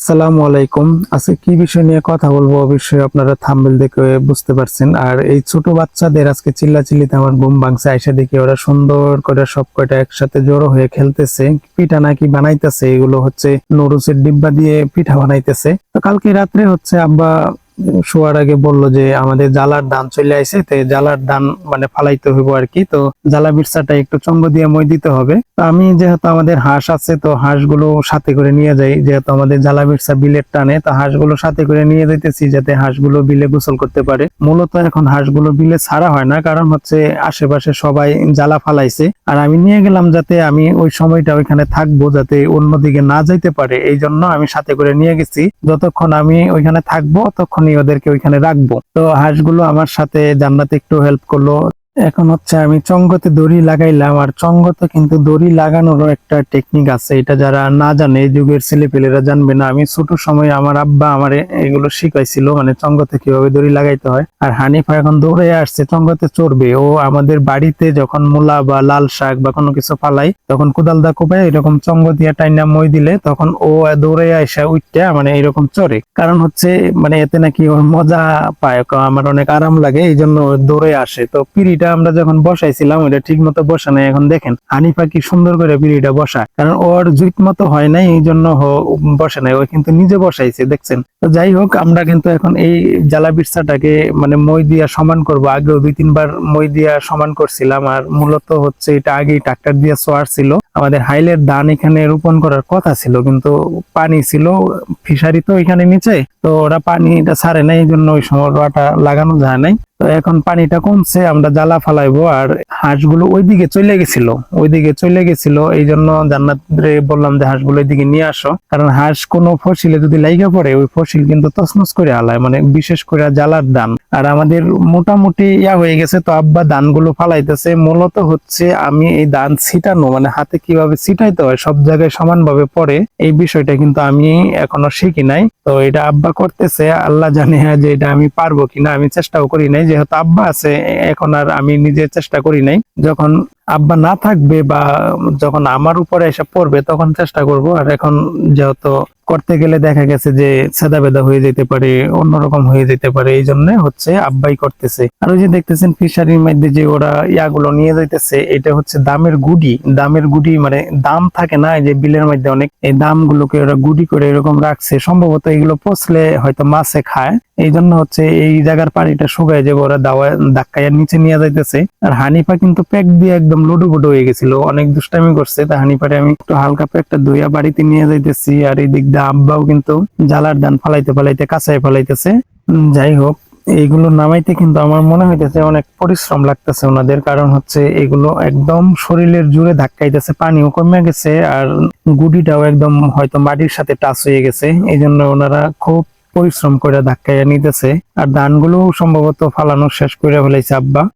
আসসালামু আলাইকুম। আজকে কি বিষয় নিয়ে কথা বলব অবশ্যই আপনারা থাম্বেল দেখে বুঝতে পারছেন। আর এই ছোট বাচ্চাদের আজকে চিল্লা চিল্লিতে আমার ঘুম ভাঙছে আইসা দেখি ওরা সুন্দর করে সব কয়টা একসাথে জড়ো হয়ে খেলতেছে। পিঠা নাকি বানাইতেছে, এগুলো হচ্ছে নরুসের ডিব্বা দিয়ে পিঠা বানাইতেছে। তো কালকে রাত্রে হচ্ছে আব্বা শোয়ার আগে বলল যে আমাদের জালার দান চলে আইছে, তো জালার দান মানে ফালাইতে হইব আর কি। তো জ্বালা বিরসাটা একটু চঙ্গ দিয়ে মই দিতে হবে। তো আমি যেহেতু আমাদের হাঁস আছে, তো হাঁসগুলো সাথে করে নিয়ে যাই। যেহেতু আমাদের জ্বালা বিরসা বিলের টানে, তো হাঁসগুলো সাথে করে নিয়ে যাইতেছি যাতে হাঁসগুলো বিলে গোসল করতে পারে। মূলত এখন হাঁসগুলো বিলে ছাড়া হয় না, কারণ হচ্ছে আশেপাশে সবাই জ্বালা ফালাইছে। আর আমি নিয়ে গেলাম যাতে আমি ওই সময়টা ওইখানে থাকব, যাতে অন্যদিকে না যাইতে পারে। এই জন্য আমি সাথে করে নিয়ে গেছি। যতক্ষণ আমি ওইখানে থাকব ততক্ষণই ওদেরকে ওইখানে রাখব। তো হাঁসগুলো আমার সাথে জান্নাতে একটু হেল্প করল। এখন হচ্ছে আমি চঙ্গতে দড়ি লাগাইলাম, আর চঙ্গতে কিন্তু দড়ি লাগানোরও একটা টেকনিক আছে। এটা যারা না জানে, এই যুগের ছেলেপেলেরা জানবে না। আমি ছোট সময় আমার আব্বা আমার এগুলো শিখাইছিল মানে চঙ্গতে কীভাবে দড়ি লাগাইতে হয়। আর হানিফা এখন দৌড়ে আসছে, চঙ্গতে চড়বে। ও আমাদের বাড়িতে যখন মূলা বা লাল শাক বা কোনো কিছু ফালাই, তখন কোদাল দা কোপায় এরকম চঙ্গ দিয়ে টাইনা মই দিলে তখন ও দৌড়ে আসা উঠতে মানে এরকম চড়ে। কারণ হচ্ছে মানে এতে নাকি ওর মজা পায় আমার অনেক আরাম লাগে এই জন্য দৌড়ে আসে। তো পিড়িটা আমরা যখন বসাইছিলাম ওটা ঠিক মতো বসা নাই। এখন দেখেন, হানিফা কি সুন্দর করে বিড়িটা বসা কারণ ওর জুইট মতো হয় নাই, এই জন্য বসে নাই। ও কিন্তু নিজে বসাইছে, দেখছেন? তো যাই হোক, আমরা কিন্তু এখন এই জ্বালা বিরসাটাকে মানে মই দিয়া সমান করব। আগেও দুই, তিনবার মই দিয়া সমান করছিলাম, আর মূলত হচ্ছে এটা আগেই ট্রাক্টর দিয়ে সোয়ার ছিল। আমাদের হাইলের ধান এখানে রোপণ করার কথা ছিল, কিন্তু পানি ছিল, ফিশারি তো এখানে নিচে, তো ওরা পানিটা ছাড়ে নাই, এই জন্য ওই সময় লাগানো যায় নাই। তো এখন পানিটা কমছে, আমরা জ্বালা ফালাইবো আর হাঁসগুলো ওইদিকে চলে গেছিল, ওইদিকে চলে গেছিল এই জন্য জান্নাত বললাম যে হাঁসগুলো এদিকে নিয়ে আসো। কারণ হাঁস কোনো ফসিলে যদি লাইগা পড়ে, ওই ফসিল কিন্তু তছনছ করে আলায় মানে বিশেষ করে জ্বালার দান। আর আমাদের মোটামুটি ইয়া হয়ে গেছে, তো আব্বা ধানগুলো ফালাইতেছে। মূলত হচ্ছে আমি এই দান ছিটানো মানে হাতে কীভাবে ছিটাইতে হয়, সব জায়গায় সমানভাবে পড়ে, এই বিষয়টা কিন্তু আমি এখনও শিখি নাই। তো এটা আব্বা করতেছে, আল্লাহ জানে যে এটা আমি পারব কিনা, আমি চেষ্টাও করি নাই যেহেতু আব্বা আছে এখন আর আমি নিজে চেষ্টা করি নাই। যখন আব্বা না থাকবে বা যখন আমার উপরে এসে পড়বে তখন চেষ্টা করব। আর এখন যেহেতু করতে গেলে দেখা গেছে যে সেদা বেদা হয়ে যেতে পারে, অন্যরকম হয়ে যেতে পারে, এই জন্য হচ্ছে আব্বাই করতেছে। আর ওই যে দেখতেছেন ফিশারির মধ্যে যে ওরা ইয়াগুলো নিয়ে যাইতেছে, এটা হচ্ছে দামের গুডি। দামের গুডি মানে দাম থাকে না, এই যে বিলের মধ্যে অনেক, এই দামগুলোকে ওরা গুডি করে এরকম রাখছে। সম্ভবত এগুলো পচলে হয়তো মাছে খায়। এই জন্য হচ্ছে এই জায়গার পানিটা শুকায় যাবে, ওরা দাওয়া ধাক্কাইয়ার নিচে নিয়ে যাইতেছে। আর হানিফা কিন্তু প্যাক দিয়ে একদম লুডু বুডু হয়ে গেছিল। অনেক দুষ্টামি করছে। তা হানিফারে আমি একটু হালকা একটা ধুইয়া বাড়িতে নিয়ে যাইতেছি। আর এই দিক দিয়ে আব্বাও কিন্তু জালার দান ফালাইতে ফালাইতে, কাঁচায় ফালাইতেছে। যাই হোক, এইগুলো নামাইতে কিন্তু আমার মনে হইতেছে অনেক পরিশ্রম লাগতেছে ওনাদের। কারণ হচ্ছে এগুলো একদম শরীরের জুড়ে ধাক্কাইতেছে, পানিও কমে গেছে আর গুডিটাও একদম হয়তো মাটির সাথে টাচ হয়ে গেছে। এই জন্য ওনারা খুব পরিশ্রম করে ধাক্কাইয়া নিতেছে। আর ধানগুলো সম্ভবত ফালানো শেষ করে ফেলাইছে আব্বা।